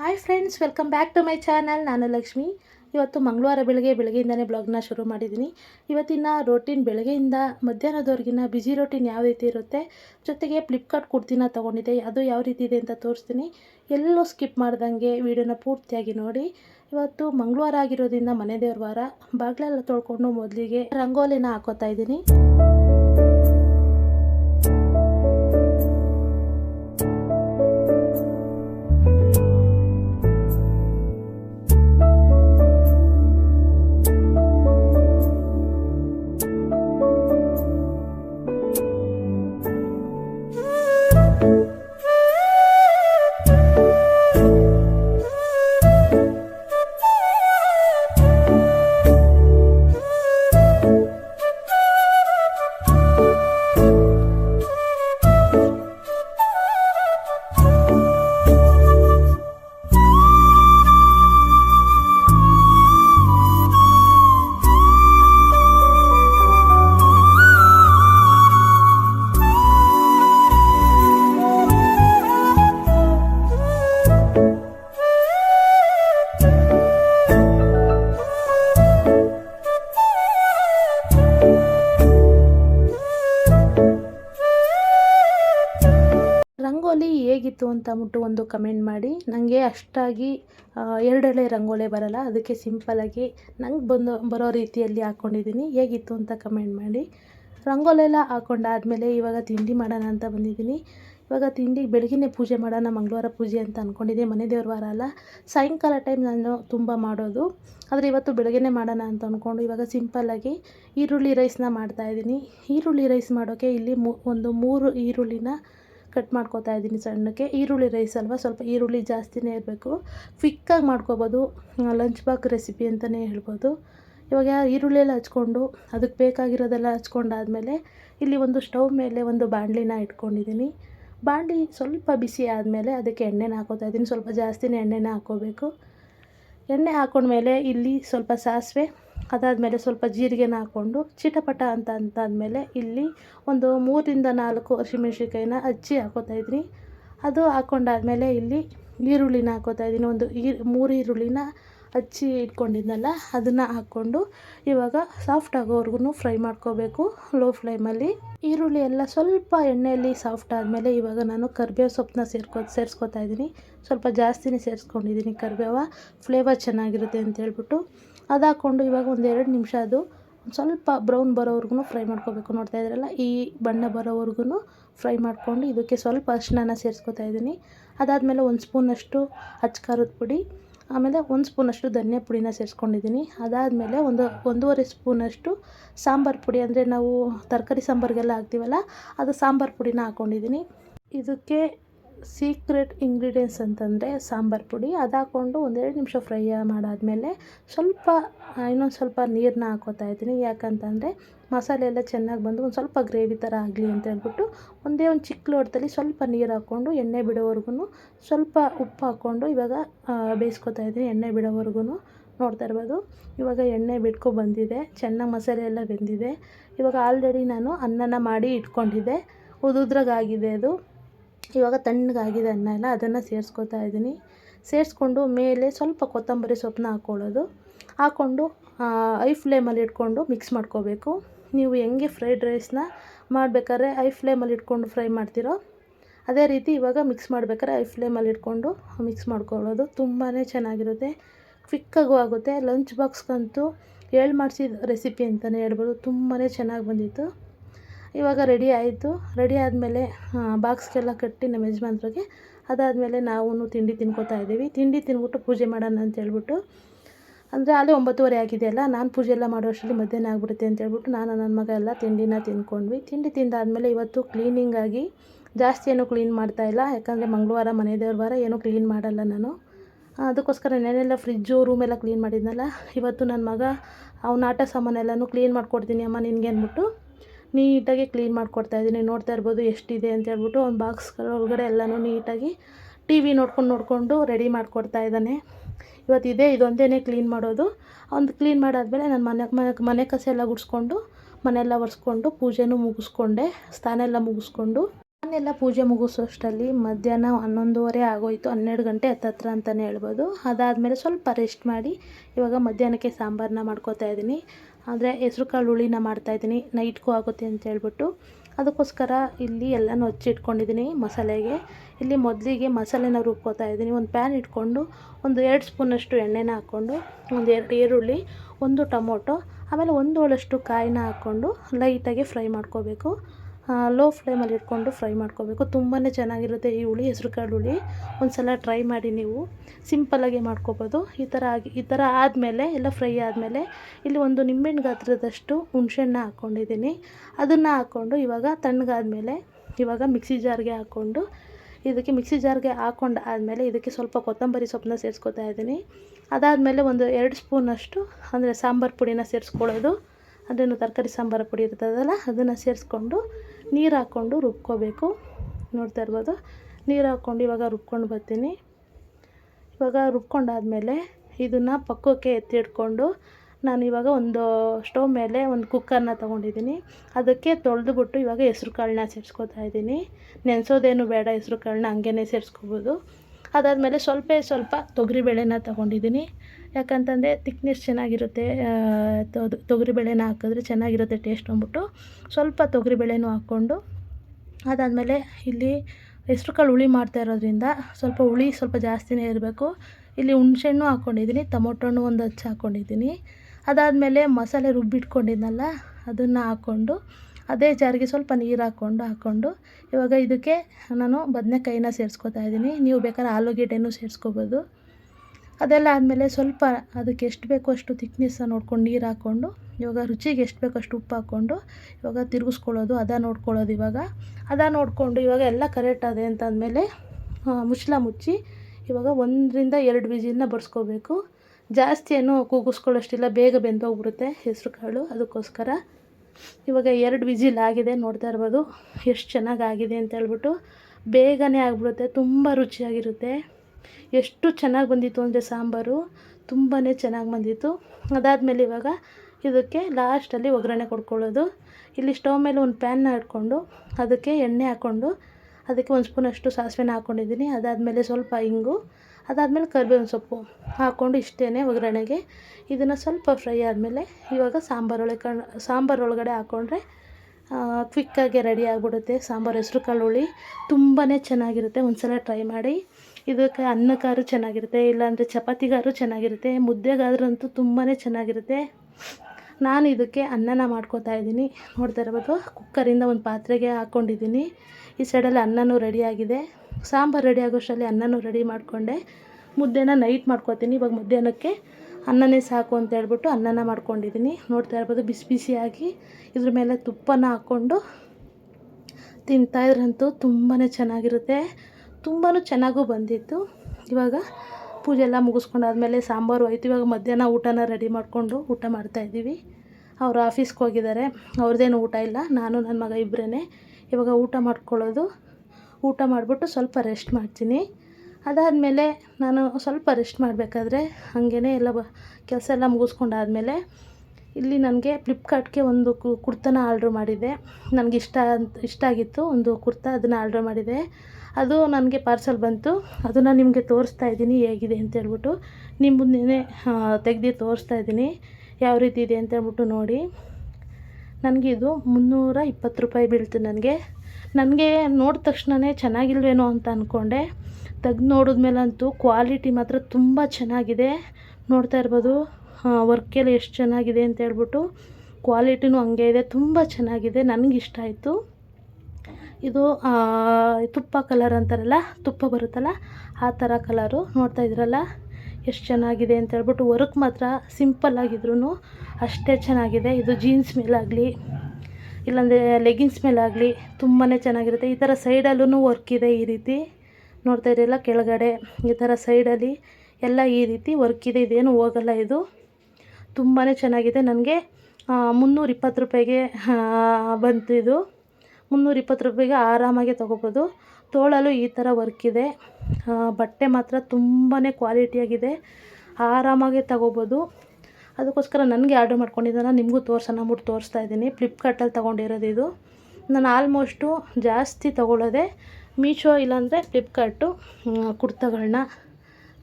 Hi friends welcome back to my channel ನಾನು ಲಕ್ಷ್ಮಿ. ಇವತ್ತು ಮಂಗಳವಾರ ಬೆಳಗ್ಗೆ, ಬೆಳಗ್ಗೆಯಿಂದನೇ ಬ್ಲಾಗ್ನ ಶುರು ಮಾಡಿದ್ದೀನಿ ಇವತ್ತಿನ ರೋಟೀನ್ ಬೆಳಗ್ಗೆಯಿಂದ ಮಧ್ಯಾಹ್ನದವರೆಗಿನ ಬಿಜಿ ರೋಟೀನ್ ಯಾವ ರೀತಿ ಇರುತ್ತೆ, ಜೊತೆಗೆ ಫ್ಲಿಪ್ಕಾರ್ಟ್ ಕುರ್ತಿನ ತೊಗೊಂಡಿದ್ದೆ, ಅದು ಯಾವ ರೀತಿ ಇದೆ ಅಂತ ತೋರಿಸ್ತೀನಿ. ಎಲ್ಲೂ ಸ್ಕಿಪ್ ಮಾಡ್ದಂಗೆ ವಿಡಿಯೋನ ಪೂರ್ತಿಯಾಗಿ ನೋಡಿ. ಇವತ್ತು ಮಂಗಳವಾರ ಆಗಿರೋದ್ರಿಂದ ಮನೆ ದೇವ್ರ ವಾರ. ಬಾಗಿಲೆಲ್ಲ ತೊಳ್ಕೊಂಡು ಮೊದಲಿಗೆ ರಂಗೋಲಿನ ಹಾಕೋತಾ ಇದ್ದೀನಿ. ಹೇಗಿತ್ತು ಅಂತ ಅಂದ್ಬಿಟ್ಟು ಒಂದು ಕಮೆಂಟ್ ಮಾಡಿ. ನನಗೆ ಅಷ್ಟಾಗಿ ಎರಡೆಳೆ ರಂಗೋಲೆ ಬರಲ್ಲ. ಅದಕ್ಕೆ ಸಿಂಪಲಾಗಿ ನಂಗೆ ಬಂದು, ಬರೋ ರೀತಿಯಲ್ಲಿ ಹಾಕ್ಕೊಂಡಿದ್ದೀನಿ ಹೇಗಿತ್ತು ಅಂತ ಕಮೆಂಟ್ ಮಾಡಿ. ರಂಗೋಲೆ ಎಲ್ಲ ಹಾಕ್ಕೊಂಡಾದ್ಮೇಲೆ ಇವಾಗ ತಿಂಡಿ ಮಾಡೋಣ ಅಂತ ಬಂದಿದ್ದೀನಿ. ಇವಾಗ ತಿಂಡಿ ಬೆಳಗಿನೇ ಪೂಜೆ ಮಾಡೋಣ, ಮಂಗಳವಾರ ಪೂಜೆ ಅಂತ ಅಂದ್ಕೊಂಡಿದ್ದೆ ಮನೆ ದೇವ್ರ ವಾರ ಅಲ್ಲ. ಸಾಯಂಕಾಲ ಟೈಮ್ ನಾನು ತುಂಬ ಮಾಡೋದು. ಆದರೆ ಇವತ್ತು ಬೆಳಗ್ಗೆನೇ ಮಾಡೋಣ ಅಂತ ಅಂದ್ಕೊಂಡು ಇವಾಗ ಸಿಂಪಲ್ಲಾಗಿ ಈರುಳ್ಳಿ ರೈಸ್ನ ಮಾಡ್ತಾಯಿದ್ದೀನಿ ಈರುಳ್ಳಿ ರೈಸ್ ಮಾಡೋಕ್ಕೆ ಇಲ್ಲಿ ಮು, ಒಂದು ಮೂರು ಈರುಳ್ಳಿನ ಕಟ್ ಮಾಡ್ಕೊತಾ ಇದ್ದೀನಿ ಸಣ್ಣಕ್ಕೆ. ಈರುಳ್ಳಿ ರೈಸ್ ಅಲ್ವಾ? ಸ್ವಲ್ಪ ಈರುಳ್ಳಿ ಜಾಸ್ತಿನೇ ಇರಬೇಕು. ಕ್ವಿಕ್ಕಾಗಿ ಮಾಡ್ಕೋಬೋದು. ಲಂಚ್ ಬಾಕ್ ರೆಸಿಪಿ ಅಂತಲೇ ಹೇಳ್ಬೋದು. ಇವಾಗ ಈರುಳ್ಳಿ ಎಲ್ಲ ಹಚ್ಕೊಂಡು, ಅದಕ್ಕೆ ಬೇಕಾಗಿರೋದೆಲ್ಲ ಹಚ್ಕೊಂಡಾದಮೇಲೆ ಇಲ್ಲಿ ಒಂದು ಸ್ಟವ್ ಮೇಲೆ ಒಂದು ಬಾಣಲಿನ ಇಟ್ಕೊಂಡಿದ್ದೀನಿ. ಬಾಣಲಿ ಸ್ವಲ್ಪ ಬಿಸಿ ಆದಮೇಲೆ ಅದಕ್ಕೆ ಎಣ್ಣೆನ ಹಾಕೋತಾ ಇದ್ದೀನಿ. ಸ್ವಲ್ಪ ಜಾಸ್ತಿನೇ ಎಣ್ಣೆನ ಹಾಕ್ಕೋಬೇಕು. ಎಣ್ಣೆ ಹಾಕೊಂಡ್ಮೇಲೆ ಇಲ್ಲಿ ಸ್ವಲ್ಪ ಸಾಸಿವೆ ಅದಾದಮೇಲೆ ಸ್ವಲ್ಪ ಜೀರಿಗೆನ ಹಾಕ್ಕೊಂಡು ಚಿಟಪಟ ಅಂತ ಅಂತಾದಮೇಲೆ ಇಲ್ಲಿ ಒಂದು ಮೂರರಿಂದ ನಾಲ್ಕು ಹಸಿಮೆಣ್ಸಿನ್ಕಾಯಿನ ಹಚ್ಚಿ ಹಾಕೋತಾ ಇದ್ದೀನಿ. ಅದು ಹಾಕ್ಕೊಂಡಾದ್ಮೇಲೆ ಇಲ್ಲಿ ಈರುಳ್ಳಿನ ಹಾಕೋತಾ ಇದ್ದೀನಿ. ಒಂದು ಈ ಮೂರು ಈರುಳ್ಳಿನ ಹಚ್ಚಿ ಇಟ್ಕೊಂಡಿದ್ನಲ್ಲ ಅದನ್ನು ಹಾಕ್ಕೊಂಡು ಇವಾಗ ಸಾಫ್ಟ್ ಆಗೋವರೆಗೂ ಫ್ರೈ ಮಾಡ್ಕೋಬೇಕು ಲೋ ಫ್ಲೇಮಲ್ಲಿ ಈರುಳ್ಳಿ ಎಲ್ಲ ಸ್ವಲ್ಪ ಎಣ್ಣೆಯಲ್ಲಿ ಸಾಫ್ಟ್ ಆದಮೇಲೆ ಇವಾಗ ನಾನು ಕರಿಬೇವು ಸೊಪ್ಪನ್ನ ಸೇರ್ಕೊ, ಸೇರಿಸ್ಕೊತಾ ಇದ್ದೀನಿ. ಸ್ವಲ್ಪ ಜಾಸ್ತಿನೇ ಸೇರಿಸ್ಕೊಂಡಿದ್ದೀನಿ ಕರಿಬೇವ. ಫ್ಲೇವರ್ ಚೆನ್ನಾಗಿರುತ್ತೆ ಅಂತ ಹೇಳ್ಬಿಟ್ಟು ಅದು ಹಾಕ್ಕೊಂಡು ಇವಾಗ ಒಂದು ಎರಡು ನಿಮಿಷ ಅದು ಸ್ವಲ್ಪ ಬ್ರೌನ್ ಬರೋವರೆಗೂ ಫ್ರೈ ಮಾಡ್ಕೋಬೇಕು. ನೋಡ್ತಾ ಇದ್ರಲ್ಲ ಈ ಬಣ್ಣ ಬರೋವರೆಗೂ ಫ್ರೈ ಮಾಡಿಕೊಂಡು ಇದಕ್ಕೆ ಸ್ವಲ್ಪ ಅರಿಶಿಣನ ಸೇರಿಸ್ಕೊತಾ ಇದ್ದೀನಿ. ಅದಾದಮೇಲೆ ಒಂದು ಸ್ಪೂನಷ್ಟು ಅಚ್ಚ ಖಾರದ ಪುಡಿ, ಆಮೇಲೆ ಒಂದು ಸ್ಪೂನಷ್ಟು ಧನಿಯಾ ಪುಡಿನ ಸೇರಿಸ್ಕೊಂಡಿದ್ದೀನಿ. ಅದಾದಮೇಲೆ ಒಂದು ಒಂದೂವರೆ ಸ್ಪೂನಷ್ಟು ಸಾಂಬಾರು ಪುಡಿ, ಅಂದರೆ ನಾವು ತರಕಾರಿ ಸಾಂಬಾರಿಗೆಲ್ಲ ಹಾಕ್ತೀವಲ್ಲ, ಅದು ಸಾಂಬಾರು ಪುಡಿನ ಹಾಕ್ಕೊಂಡಿದ್ದೀನಿ ಇದಕ್ಕೆ ಸೀಕ್ರೆಟ್ ಇಂಗ್ರೀಡಿಯೆಂಟ್ಸ್ ಅಂತಂದರೆ ಸಾಂಬಾರು ಪುಡಿ. ಅದು ಹಾಕ್ಕೊಂಡು ಒಂದೆರಡು ನಿಮಿಷ ಫ್ರೈ ಮಾಡಾದಮೇಲೆ ಸ್ವಲ್ಪ ಇನ್ನೊಂದು ಸ್ವಲ್ಪ ನೀರನ್ನ ಹಾಕೋತಾ ಇದ್ದೀನಿ. ಯಾಕಂತಂದರೆ ಮಸಾಲೆ ಎಲ್ಲ ಚೆನ್ನಾಗಿ ಬಂದು ಒಂದು ಸ್ವಲ್ಪ ಗ್ರೇವಿ ಥರ ಆಗಲಿ ಅಂತ ಹೇಳ್ಬಿಟ್ಟು ಒಂದೇ ಒಂದು ಚಿಕ್ಕ ಲೋಟದಲ್ಲಿ ಸ್ವಲ್ಪ ನೀರು ಹಾಕ್ಕೊಂಡು ಎಣ್ಣೆ ಬಿಡೋವರೆಗೂ ಸ್ವಲ್ಪ ಉಪ್ಪು ಹಾಕ್ಕೊಂಡು ಇವಾಗ ಬೇಯಿಸ್ಕೊತಾ ಇದ್ದೀನಿ ಎಣ್ಣೆ ಬಿಡೋವರೆಗೂ ನೋಡ್ತಾ ಇರ್ಬೋದು. ಇವಾಗ ಎಣ್ಣೆ ಬಿಟ್ಕೊ ಬಂದಿದೆ. ಚೆನ್ನಾಗಿ ಮಸಾಲೆ ಎಲ್ಲ ಬೆಂದಿದೆ. ಇವಾಗ ಆಲ್ರೆಡಿ ನಾನು ಅನ್ನನ ಮಾಡಿ ಇಟ್ಕೊಂಡಿದ್ದೆ. ಉದುದ್ರಾಗಾಗಿದೆ ಅದು. ಇವಾಗ ತಣ್ಣಗಾಗಿದೆ ಅನ್ನ ಎಲ್ಲ, ಅದನ್ನು ಸೇರಿಸ್ಕೊತಾ ಇದ್ದೀನಿ. ಸೇರಿಸ್ಕೊಂಡು ಮೇಲೆ ಸ್ವಲ್ಪ ಕೊತ್ತಂಬರಿ ಸೊಪ್ಪನ್ನ ಹಾಕ್ಕೊಳ್ಳೋದು ಹಾಕ್ಕೊಂಡು ಐ ಫ್ಲೇಮಲ್ಲಿ ಇಟ್ಕೊಂಡು ಮಿಕ್ಸ್ ಮಾಡ್ಕೋಬೇಕು. ನೀವು ಹೆಂಗೆ ಫ್ರೈಡ್ ರೈಸ್ನ ಮಾಡಬೇಕಾದ್ರೆ ಐ ಫ್ಲೇಮಲ್ಲಿ ಇಟ್ಕೊಂಡು ಫ್ರೈ ಮಾಡ್ತೀರೋ, ಅದೇ ರೀತಿ ಇವಾಗ ಮಿಕ್ಸ್ ಮಾಡ್ಬೇಕಾದ್ರೆ ಐ ಫ್ಲೇಮಲ್ಲಿ ಇಟ್ಕೊಂಡು ಮಿಕ್ಸ್ ಮಾಡ್ಕೊಳ್ಳೋದು. ತುಂಬಾ ಚೆನ್ನಾಗಿರುತ್ತೆ. ಕ್ವಿಕ್ಕಾಗೂ ಆಗುತ್ತೆ. ಲಂಚ್ ಬಾಕ್ಸ್ಗಂತೂ ಹೇಳಿ ಮಾಡಿಸಿದ ರೆಸಿಪಿ ಅಂತಲೇ ಹೇಳ್ಬೋದು. ತುಂಬಾ ಚೆನ್ನಾಗಿ ಬಂದಿತ್ತು. ಇವಾಗ ರೆಡಿ ಆಯಿತು. ರೆಡಿ ಆದಮೇಲೆ ಬಾಕ್ಸ್ಗೆಲ್ಲ ಕಟ್ಟಿ ನಮ್ಮ ಯಜಮಾನ್ರಿಗೆ. ಅದಾದಮೇಲೆ ನಾವು ತಿಂಡಿ ತಿನ್ಕೋತಾ ಇದ್ದೀವಿ. ತಿಂಡಿ ತಿಂದ್ಬಿಟ್ಟು ಪೂಜೆ ಮಾಡೋಣ ಅಂತ ಹೇಳ್ಬಿಟ್ಟು. ಅಂದರೆ ಅಲ್ಲೇ ಒಂಬತ್ತುವರೆ ಆಗಿದೆಯಲ್ಲ, ನಾನು ಪೂಜೆ ಎಲ್ಲ ಮಾಡೋ ಅಷ್ಟರಲ್ಲಿ ಮಧ್ಯಾಹ್ನ ಆಗ್ಬಿಡುತ್ತೆ ಅಂತ ಹೇಳ್ಬಿಟ್ಟು ನಾನು ನನ್ನ ಮಗ ಎಲ್ಲ ತಿಂಡಿನ ತಿಂದ್ಕೊಂಡ್ವಿ. ತಿಂಡಿ ತಿಂದಾದಮೇಲೆ ಇವತ್ತು ಕ್ಲೀನಿಂಗಾಗಿ ಜಾಸ್ತಿ ಏನೂ ಕ್ಲೀನ್ ಮಾಡ್ತಾಯಿಲ್ಲ ಯಾಕಂದರೆ ಮಂಗಳವಾರ, ಮನೆ ದೇವ್ರ ವಾರ ಏನೂ ಕ್ಲೀನ್ ಮಾಡಲ್ಲ ನಾನು. ಅದಕ್ಕೋಸ್ಕರ ನೆನೆಲ್ಲ ಫ್ರಿಜ್ಜು ರೂಮೆಲ್ಲ ಕ್ಲೀನ್ ಮಾಡಿದ್ನಲ್ಲ. ಇವತ್ತು ನನ್ನ ಮಗ, ಅವ್ನ ಆಟ ಸಾಮಾನೆಲ್ಲನೂ ಕ್ಲೀನ್ ಮಾಡಿಕೊಡ್ತೀನಿ ಅಮ್ಮ ನಿನಗೆ ಅಂದ್ಬಿಟ್ಟು. ನೀಟಾಗಿ ಕ್ಲೀನ್ ಮಾಡಿಕೊಡ್ತಾಯಿದ್ದೀನಿ ನೋಡ್ತಾ ಇರ್ಬೋದು ಎಷ್ಟಿದೆ ಅಂತ ಹೇಳ್ಬಿಟ್ಟು ಒಂದು ಬಾಕ್ಸ್ಗಳ ಒಳಗಡೆ ಎಲ್ಲನೂ ನೀಟಾಗಿ ಟಿ ವಿ ನೋಡ್ಕೊಂಡು ನೋಡಿಕೊಂಡು ರೆಡಿ ಮಾಡಿಕೊಡ್ತಾ ಇದ್ದಾನೆ. ಇವತ್ತು ಇದೇ ಇದೊಂದೇ ಕ್ಲೀನ್ ಮಾಡೋದು. ಒಂದು ಕ್ಲೀನ್ ಮಾಡಾದಮೇಲೆ ನಾನು ಮನೆ ಮನೆ ಮನೆ ಕಸ ಎಲ್ಲ ಗುಡಿಸ್ಕೊಂಡು, ಮನೆಯೆಲ್ಲ ಒರೆಸ್ಕೊಂಡು ಪೂಜೆನೂ ಮುಗಿಸ್ಕೊಂಡೆ, ಸ್ನಾನ ಎಲ್ಲ ಮುಗಿಸ್ಕೊಂಡು. ನಾನೆಲ್ಲ ಪೂಜೆ ಮುಗಿಸೋಷ್ಟರಲ್ಲಿ ಮಧ್ಯಾಹ್ನ ಹನ್ನೊಂದುವರೆ ಆಗೋಯಿತು, ಹನ್ನೆರಡು ಗಂಟೆ ಹತ್ತತ್ರ ಅಂತಲೇ ಹೇಳ್ಬೋದು. ಅದಾದಮೇಲೆ ಸ್ವಲ್ಪ ರೆಸ್ಟ್ ಮಾಡಿ ಇವಾಗ ಮಧ್ಯಾಹ್ನಕ್ಕೆ ಸಾಂಬಾರನ್ನ ಮಾಡ್ಕೋತಾ ಇದ್ದೀನಿ. ಆದರೆ ಹೆಸ್ರು ಕಾಳು ಹುಳಿನ ಮಾಡ್ತಾಯಿದ್ದೀನಿ ನೈಟ್ಗೂ ಆಗುತ್ತೆ ಅಂತ ಹೇಳ್ಬಿಟ್ಟು ಅದಕ್ಕೋಸ್ಕರ ಇಲ್ಲಿ ಎಲ್ಲನೂ ಹಚ್ಚಿಟ್ಕೊಂಡಿದ್ದೀನಿ ಮಸಾಲೆಗೆ. ಇಲ್ಲಿ ಮೊದಲಿಗೆ ಮಸಾಲೆನ ರುಬ್ಕೋತಾ ಇದ್ದೀನಿ. ಒಂದು ಪ್ಯಾನ್ ಇಟ್ಕೊಂಡು ಒಂದು ಎರಡು ಸ್ಪೂನಷ್ಟು ಎಣ್ಣೆನ ಹಾಕ್ಕೊಂಡು ಒಂದು ಎರಡು ಈರುಳ್ಳಿ, ಒಂದು ಟೊಮೊಟೊ, ಆಮೇಲೆ ಒಂದು ಹೋಳಷ್ಟು ಕಾಯಿನ ಹಾಕ್ಕೊಂಡು ಲೈಟಾಗಿ ಫ್ರೈ ಮಾಡ್ಕೋಬೇಕು. ಲೋ ಫ್ಲೇಮಲ್ಲಿ ಇಟ್ಕೊಂಡು ಫ್ರೈ ಮಾಡ್ಕೋಬೇಕು. ತುಂಬಾ ಚೆನ್ನಾಗಿರುತ್ತೆ ಈ ಹುಳಿ, ಹೆಸರು ಕಾಳು ಹುಳಿ. ಒಂದು ಸಲ ಟ್ರೈ ಮಾಡಿ ನೀವು. ಸಿಂಪಲ್ಲಾಗಿ ಮಾಡ್ಕೋಬೋದು. ಈ ಥರ ಆಗಿ, ಈ ಥರ ಆದಮೇಲೆ, ಎಲ್ಲ ಫ್ರೈ ಆದಮೇಲೆ ಇಲ್ಲಿ ಒಂದು ನಿಂಬೆಹಣ್ಣು ಗಾತ್ರದಷ್ಟು ಹುಣ್ಸೆಹಣ್ಣ ಹಾಕ್ಕೊಂಡಿದ್ದೀನಿ. ಅದನ್ನು ಹಾಕ್ಕೊಂಡು ಇವಾಗ ತಣ್ಣಗಾದ್ಮೇಲೆ ಇವಾಗ ಮಿಕ್ಸಿ ಜಾರ್ಗೆ ಹಾಕ್ಕೊಂಡು, ಇದಕ್ಕೆ ಮಿಕ್ಸಿ ಜಾರ್ಗೆ ಹಾಕ್ಕೊಂಡು ಆದಮೇಲೆ ಇದಕ್ಕೆ ಸ್ವಲ್ಪ ಕೊತ್ತಂಬರಿ ಸೊಪ್ಪನ್ನ ಸೇರಿಸ್ಕೊತಾ ಇದ್ದೀನಿ. ಅದಾದಮೇಲೆ ಒಂದು ಎರಡು ಸ್ಪೂನಷ್ಟು ಅಂದರೆ ಸಾಂಬಾರು ಪುಡಿನ ಸೇರಿಸ್ಕೊಳ್ಳೋದು. ಅದೇನು ತರಕಾರಿ ಸಾಂಬಾರು ಪುಡಿ ಇರ್ತದಲ್ಲ, ಅದನ್ನು ಸೇರಿಸ್ಕೊಂಡು ನೀರು ಹಾಕ್ಕೊಂಡು ರುಬ್ಕೋಬೇಕು. ನೋಡ್ತಾ ಇರ್ಬೋದು? ನೀರು ಹಾಕ್ಕೊಂಡು ಇವಾಗ ರುಬ್ಕೊಂಡು ಬರ್ತೀನಿ. ಇವಾಗ ರುಬ್ಕೊಂಡಾದಮೇಲೆ ಇದನ್ನು ಪಕ್ಕಕ್ಕೆ ಎತ್ತಿಟ್ಕೊಂಡು ನಾನು ಇವಾಗ ಒಂದು ಸ್ಟವ್ ಮೇಲೆ ಒಂದು ಕುಕ್ಕರ್ನ ತೊಗೊಂಡಿದ್ದೀನಿ. ಅದಕ್ಕೆ ತೊಳೆದುಬಿಟ್ಟು ಇವಾಗ ಹೆಸ್ರು ಕಾಳನ್ನ ಸೇರಿಸ್ಕೊತಾ ಇದ್ದೀನಿ. ನೆನೆಸೋದೇನು ಬೇಡ ಹೆಸ್ರು ಕಾಳನ್ನ ಹಂಗೇ ಸೇರಿಸ್ಕೋಬೋದು. ಅದಾದಮೇಲೆ ಸ್ವಲ್ಪ ಸ್ವಲ್ಪ ತೊಗರಿಬೇಳೆನ ತೊಗೊಂಡಿದ್ದೀನಿ. ಯಾಕಂತಂದರೆ ತಿಕ್ನೆಸ್ ಚೆನ್ನಾಗಿರುತ್ತೆ ತೊಗರಿಬೇಳೆನ ಹಾಕಿದ್ರೆ ಚೆನ್ನಾಗಿರುತ್ತೆ ಟೇಸ್ಟ್ ಅಂದ್ಬಿಟ್ಟು ಸ್ವಲ್ಪ ತೊಗರಿಬೇಳೆನೂ ಹಾಕ್ಕೊಂಡು, ಅದಾದಮೇಲೆ ಇಲ್ಲಿ ಹೆಸ್ರು ಕಾಳು ಹುಳಿ ಮಾಡ್ತಾ ಇರೋದ್ರಿಂದ ಸ್ವಲ್ಪ ಹುಳಿ ಸ್ವಲ್ಪ ಜಾಸ್ತಿನೇ ಇರಬೇಕು. ಇಲ್ಲಿ ಹುಣ್ಸೆಹಣ್ಣು ಹಾಕ್ಕೊಂಡಿದ್ದೀನಿ ಟೊಮೊಟೊ ಹಣ್ಣು ಒಂದು ಹಚ್ಚು ಹಾಕ್ಕೊಂಡಿದ್ದೀನಿ ಅದಾದಮೇಲೆ ಮಸಾಲೆ ರುಬ್ಬಿಟ್ಕೊಂಡಿದ್ನಲ್ಲ, ಅದನ್ನು ಹಾಕ್ಕೊಂಡು ಅದೇ ಜಾರಿಗೆ ಸ್ವಲ್ಪ ನೀರು ಹಾಕ್ಕೊಂಡು ಹಾಕ್ಕೊಂಡು ಇವಾಗ ಇದಕ್ಕೆ ನಾನು ಬದನೆಕಾಯಿನ ಸೇರಿಸ್ಕೊತಾ ಇದ್ದೀನಿ. ನೀವು ಬೇಕಾದ್ರೆ ಆಲೂಗೆಡ್ಡೆನೂ ಸೇರಿಸ್ಕೋಬೋದು. ಅದೆಲ್ಲ ಆದಮೇಲೆ ಸ್ವಲ್ಪ ಅದಕ್ಕೆ ಎಷ್ಟು ಬೇಕೋ ಅಷ್ಟು ತಿಕ್ನೆಸ್ಸ ನೋಡ್ಕೊಂಡು ನೀರು ಹಾಕ್ಕೊಂಡು ಇವಾಗ ರುಚಿಗೆ ಎಷ್ಟು ಬೇಕೋ ಅಷ್ಟು ಉಪ್ಪು ಹಾಕ್ಕೊಂಡು ಇವಾಗ ತಿರುಗಿಸ್ಕೊಳ್ಳೋದು, ಅದ ನೋಡ್ಕೊಳ್ಳೋದು ಇವಾಗ. ಅದ ನೋಡಿಕೊಂಡು ಇವಾಗ ಎಲ್ಲ ಕರೆಕ್ಟ್ ಅದೇ ಅಂತಂದಮೇಲೆ ಮುಚ್ಚಳ ಮುಚ್ಚಿ ಇವಾಗ ಒಂದರಿಂದ ಎರಡು ವಿಜಿಲನ್ನ ಬಡಿಸ್ಕೋಬೇಕು. ಜಾಸ್ತಿ ಏನು ಕೂಗಿಸ್ಕೊಳ್ಳೋಷ್ಟಿಲ್ಲ, ಬೇಗ ಬೆಂದೋಗ್ಬಿಡುತ್ತೆ ಹೆಸರು ಕಾಳು ಅದಕ್ಕೋಸ್ಕರ ಇವಾಗ ಎರಡು ವಿಜಿಲ್ ಆಗಿದೆ, ನೋಡ್ತಾ ಇರ್ಬೋದು. ಎಷ್ಟು ಚೆನ್ನಾಗಿ ಆಗಿದೆ ಅಂತ ಹೇಳ್ಬಿಟ್ಟು ಬೇಗನೆ ಆಗಿಬಿಡುತ್ತೆ, ತುಂಬ ರುಚಿಯಾಗಿರುತ್ತೆ. ಎಷ್ಟು ಚೆನ್ನಾಗಿ ಬಂದಿತ್ತು ಅಂದರೆ ಸಾಂಬಾರು ತುಂಬಾ ಚೆನ್ನಾಗಿ ಬಂದಿತ್ತು. ಅದಾದಮೇಲೆ ಇವಾಗ ಇದಕ್ಕೆ ಲಾಸ್ಟಲ್ಲಿ ಒಗ್ಗರಣೆ ಕೊಡ್ಕೊಳ್ಳೋದು. ಇಲ್ಲಿ ಸ್ಟವ್ ಮೇಲೆ ಒಂದು ಪ್ಯಾನ್ನ ಇಟ್ಕೊಂಡು ಅದಕ್ಕೆ ಎಣ್ಣೆ ಹಾಕ್ಕೊಂಡು ಅದಕ್ಕೆ ಒಂದು ಸ್ಪೂನಷ್ಟು ಸಾಸಿವೆನ ಹಾಕ್ಕೊಂಡಿದ್ದೀನಿ ಅದಾದಮೇಲೆ ಸ್ವಲ್ಪ ಇಂಗು ಅದಾದಮೇಲೆ ಕರಿಬೇವಿನ ಸೊಪ್ಪು ಹಾಕ್ಕೊಂಡು ಇಷ್ಟೇ ಒಗ್ಗರಣೆಗೆ ಇದನ್ನು ಸ್ವಲ್ಪ ಫ್ರೈ ಆದಮೇಲೆ ಇವಾಗ ಸಾಂಬಾರು ಒಳಗೆ ಸಾಂಬಾರು ಒಳಗಡೆ ಹಾಕ್ಕೊಂಡ್ರೆ ಕ್ವಿಕ್ಕಾಗಿ ರೆಡಿ ಆಗಿಬಿಡುತ್ತೆ. ಸಾಂಬಾರು ಹೆಸ್ರು ಕಾಳು ತುಂಬಾ ಚೆನ್ನಾಗಿರುತ್ತೆ. ಒಂದು ಸಲ ಟ್ರೈ ಮಾಡಿ ಇದಕ್ಕೆ ಅನ್ನಕಾರು ಚೆನ್ನಾಗಿರುತ್ತೆ, ಇಲ್ಲಾಂದರೆ ಚಪಾತಿಗಾರು ಚೆನ್ನಾಗಿರುತ್ತೆ, ಮುದ್ದೆಗಾದ್ರಂತೂ ತುಂಬಾ ಚೆನ್ನಾಗಿರುತ್ತೆ. ನಾನು ಇದಕ್ಕೆ ಅನ್ನನ ಮಾಡ್ಕೋತಾ ಇದ್ದೀನಿ. ನೋಡ್ತಾ ಇರ್ಬೋದು ಕುಕ್ಕರಿಂದ ಒಂದು ಪಾತ್ರೆಗೆ ಹಾಕ್ಕೊಂಡಿದ್ದೀನಿ ಈ ಸೈಡಲ್ಲಿ ಅನ್ನನೂ ರೆಡಿಯಾಗಿದೆ ಸಾಂಬಾರು ರೆಡಿ ಆಗೋಷ್ಟರಲ್ಲಿ ಅನ್ನನೂ ರೆಡಿ ಮಾಡಿಕೊಂಡೆ. ಮುದ್ದೆನ ನೈಟ್ ಮಾಡ್ಕೊತೀನಿ. ಇವಾಗ ಮಧ್ಯಾಹ್ನಕ್ಕೆ ಅನ್ನನೇ ಸಾಕು ಅಂತ ಹೇಳ್ಬಿಟ್ಟು ಅನ್ನನ ಮಾಡ್ಕೊಂಡಿದ್ದೀನಿ. ನೋಡ್ತಾ ಇರ್ಬೋದು ಬಿಸಿ ಬಿಸಿಯಾಗಿ ಇದ್ರ ಮೇಲೆ ತುಪ್ಪನ ಹಾಕ್ಕೊಂಡು ತಿಂತಾಯಿದ್ರಂತೂ ತುಂಬಾ ಚೆನ್ನಾಗಿರುತ್ತೆ. ತುಂಬಾ ಚೆನ್ನಾಗೂ ಬಂದಿತ್ತು. ಇವಾಗ ಪೂಜೆ ಎಲ್ಲ ಮುಗಿಸ್ಕೊಂಡಾದ್ಮೇಲೆ ಸಾಂಬಾರು ಆಯಿತು. ಇವಾಗ ಮಧ್ಯಾಹ್ನ ಊಟನ ರೆಡಿ ಮಾಡಿಕೊಂಡು ಊಟ ಮಾಡ್ತಾಯಿದ್ದೀವಿ ಅವರು ಆಫೀಸ್ಗೆ ಹೋಗಿದ್ದಾರೆ. ಅವ್ರದ್ದೇನು ಊಟ ಇಲ್ಲ. ನಾನು, ನನ್ನ ಮಗ ಇಬ್ಬರೇ ಇವಾಗ ಊಟ ಮಾಡ್ಕೊಳ್ಳೋದು ಊಟ ಮಾಡಿಬಿಟ್ಟು ಸ್ವಲ್ಪ ರೆಸ್ಟ್ ಮಾಡ್ತೀನಿ. ಅದಾದಮೇಲೆ ನಾನು ಸ್ವಲ್ಪ ರೆಸ್ಟ್ ಮಾಡಬೇಕಾದ್ರೆ ಹಾಗೇ ಎಲ್ಲ ಬ ಕೆಲಸ ಎಲ್ಲ ಮುಗಿಸ್ಕೊಂಡಾದ್ಮೇಲೆ ಇಲ್ಲಿ ನನಗೆ ಫ್ಲಿಪ್ಕಾರ್ಟ್ಗೆ ಒಂದು ಕುರ್ತನ ಆರ್ಡ್ರ್ ಮಾಡಿದ್ದೆ ನನಗೆ ಇಷ್ಟ ಅಂತ ಇಷ್ಟ ಆಗಿತ್ತು ಒಂದು ಕುರ್ತಾ ಅದನ್ನು ಆರ್ಡ್ರ್ ಮಾಡಿದೆ. ಅದು ನನಗೆ ಪಾರ್ಸಲ್ ಬಂತು. ಅದನ್ನು ನಿಮಗೆ ತೋರಿಸ್ತಾ ಇದ್ದೀನಿ ಹೇಗಿದೆ ಅಂತ ಹೇಳ್ಬಿಟ್ಟು ನಿಮ್ಮ ಮುಂದೆ ತೆಗ್ದು ತೋರಿಸ್ತಾ ಇದ್ದೀನಿ ಯಾವ ರೀತಿ ಇದೆ ಅಂತ ಹೇಳ್ಬಿಟ್ಟು ನೋಡಿ. ನನಗೆ ಇದು ಮುನ್ನೂರ ಇಪ್ಪತ್ತು ರೂಪಾಯಿ ಬೀಳ್ತು ನನಗೆ. ನನಗೆ ನೋಡಿದ ತಕ್ಷಣವೇ ಚೆನ್ನಾಗಿಲ್ವೇನೋ ಅಂತ ಅಂದ್ಕೊಂಡೆ ತೆಗ್ದು ನೋಡಿದ್ಮೇಲಂತೂ ಕ್ವಾಲಿಟಿ ಮಾತ್ರ ತುಂಬ ಚೆನ್ನಾಗಿದೆ. ನೋಡ್ತಾ ಇರ್ಬೋದು ವರ್ಕೆಲ್ಲ ಎಷ್ಟು ಚೆನ್ನಾಗಿದೆ ಅಂತ ಹೇಳ್ಬಿಟ್ಟು ಕ್ವಾಲಿಟಿನೂ ಹಂಗೆ ಇದೆ, ತುಂಬ ಚೆನ್ನಾಗಿದೆ ನನಗೆ ಇಷ್ಟ ಆಯಿತು. ಇದು ತುಪ್ಪ ಕಲರ್ ಅಂತಾರಲ್ಲ, ತುಪ್ಪ ಬರುತ್ತಲ್ಲ, ಆ ಥರ ಕಲರು ನೋಡ್ತಾ ಇದ್ರಲ್ಲ, ಎಷ್ಟು ಚೆನ್ನಾಗಿದೆ ಅಂತ ಹೇಳ್ಬಿಟ್ಟು ವರ್ಕ್ ಮಾತ್ರ ಸಿಂಪಲ್ ಸಿಂಪಲ್ಲಾಗಿದ್ರೂ ಅಷ್ಟೇ ಚೆನ್ನಾಗಿದೆ. ಇದು ಜೀನ್ಸ್ ಮೇಲಾಗಲಿ ಇಲ್ಲಾಂದರೆ ಲೆಗ್ಗಿಂಗ್ಸ್ ಮೇಲಾಗಲಿ ತುಂಬಾ ಚೆನ್ನಾಗಿರುತ್ತೆ. ಈ ಥರ ಸೈಡಲ್ಲೂ ವರ್ಕ್ ಇದೆ ಈ ರೀತಿ. ನೋಡ್ತಾ ಇದ್ದೀರಲ್ಲ ಕೆಳಗಡೆ ಈ ಥರ ಸೈಡಲ್ಲಿ ಎಲ್ಲ ಈ ರೀತಿ ವರ್ಕ್ ಇದೆ. ಇದೇನು ಹೋಗಲ್ಲ ಇದು. ತುಂಬಾ ಚೆನ್ನಾಗಿದೆ. ನನಗೆ ಮುನ್ನೂರ ಇಪ್ಪತ್ತು ರೂಪಾಯಿಗೆ ಬಂತು ಇದು. ಮುನ್ನೂರ ಇಪ್ಪತ್ತು ರೂಪಾಯಿಗೆ ಆರಾಮಾಗಿ ತೊಗೋಬೋದು. ತೋಳಲು ಈ ಥರ ವರ್ಕ್ ಇದೆ. ಬಟ್ಟೆ ಮಾತ್ರ ತುಂಬಾ ಕ್ವಾಲಿಟಿಯಾಗಿದೆ ಆರಾಮಾಗಿ ತಗೋಬೋದು. ಅದಕ್ಕೋಸ್ಕರ ನನಗೆ ಆರ್ಡ್ರ್ ಮಾಡ್ಕೊಂಡಿದ್ದನ್ನು ನಿಮಗೂ ತೋರ್ಸೋಣ ಅಂದ್ಬಿಟ್ಟು ತೋರಿಸ್ತಾ ಇದ್ದೀನಿ. ಫ್ಲಿಪ್ಕಾರ್ಟಲ್ಲಿ ತೊಗೊಂಡಿರೋದು ಇದು. ನಾನು ಆಲ್ಮೋಸ್ಟು ಜಾಸ್ತಿ ತೊಗೊಳ್ಳೋದೆ ಮೀಶೋ ಇಲ್ಲಾಂದರೆ ಫ್ಲಿಪ್ಕಾರ್ಟು ಕುರ್ತಾಗಳನ್ನ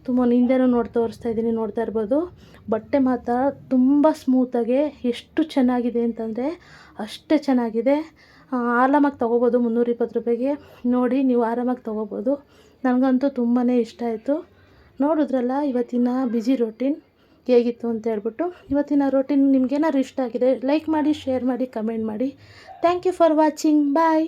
ತುಂಬ ಹಿಂದೆನೂ ನೋಡಿ ತೋರಿಸ್ತಾ ಇದ್ದೀನಿ, ನೋಡ್ತಾ ಇರ್ಬೋದು. ಬಟ್ಟೆ ಮಾತ್ರ ತುಂಬ ಸ್ಮೂತಾಗಿ ಎಷ್ಟು ಚೆನ್ನಾಗಿದೆ ಅಂತಂದರೆ ಅಷ್ಟೇ ಚೆನ್ನಾಗಿದೆ. ಆರಾಮಾಗಿ ತೊಗೋಬೋದು ಮುನ್ನೂರ ಇಪ್ಪತ್ತು ರೂಪಾಯಿಗೆ. ನೋಡಿ, ನೀವು ಆರಾಮಾಗಿ ತೊಗೋಬೋದು. ನನಗಂತೂ ತುಂಬಾ ಇಷ್ಟ ಆಯಿತು. ನೋಡಿದ್ರಲ್ಲ, ಇವತ್ತಿನ ಬಿಜಿ ರೊಟೀನ್ ಹೇಗಿತ್ತು ಅಂತ ಹೇಳ್ಬಿಟ್ಟು ಇವತ್ತಿನ ರೊಟೀನ್ ನಿಮ್ಗೇನಾದ್ರು ಇಷ್ಟ ಆಗಿದೆ ಲೈಕ್ ಮಾಡಿ ಶೇರ್ ಮಾಡಿ ಕಮೆಂಟ್ ಮಾಡಿ. Thank you for watching bye